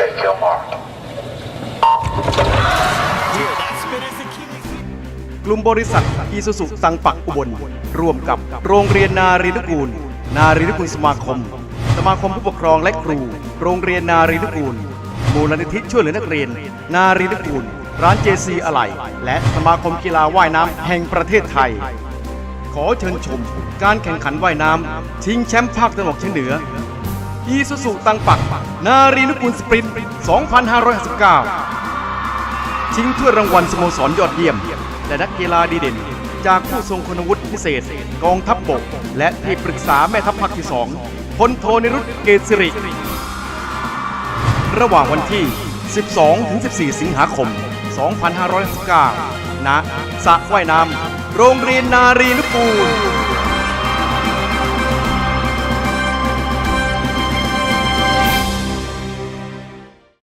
Hey, Gilmore. กลุ่มบริษัทอีสุสุตังปักอุบล ร่วมกับโรงเรียนนารีนุกูล นารีนุกูลสมาคม สมาคมผู้ปกครองและครู โรงเรียนนารีนุกูล มูลนิธิช่วยเหลือนักเรียน นารีนุกูล ร้านเจซีอะไหล่และสมาคมกีฬาว่ายน้ำแห่งประเทศไทย ขอเชิญชม การแข่งขันว่ายน้ำชิงแชมป์ภาคตะวันออกเฉียงเหนือ อีสุสุตังปัก นารีนุกูลสปรินต์2559 ชิงถ้วยรางวัลสโมสรยอดเยี่ยม และนักกีฬาดีเด่น จากผู้ทรงคุณวุฒิพิเศษ กองทัพบบก และที่ปรึกษาแม่ทัพภาคที่สองพลโทนิรุตเกษสิริ ระหว่างวันที่ 12-14 สิงหาคม 2519ณสระว่ายน้ำโรงเรียนนารีนุกูล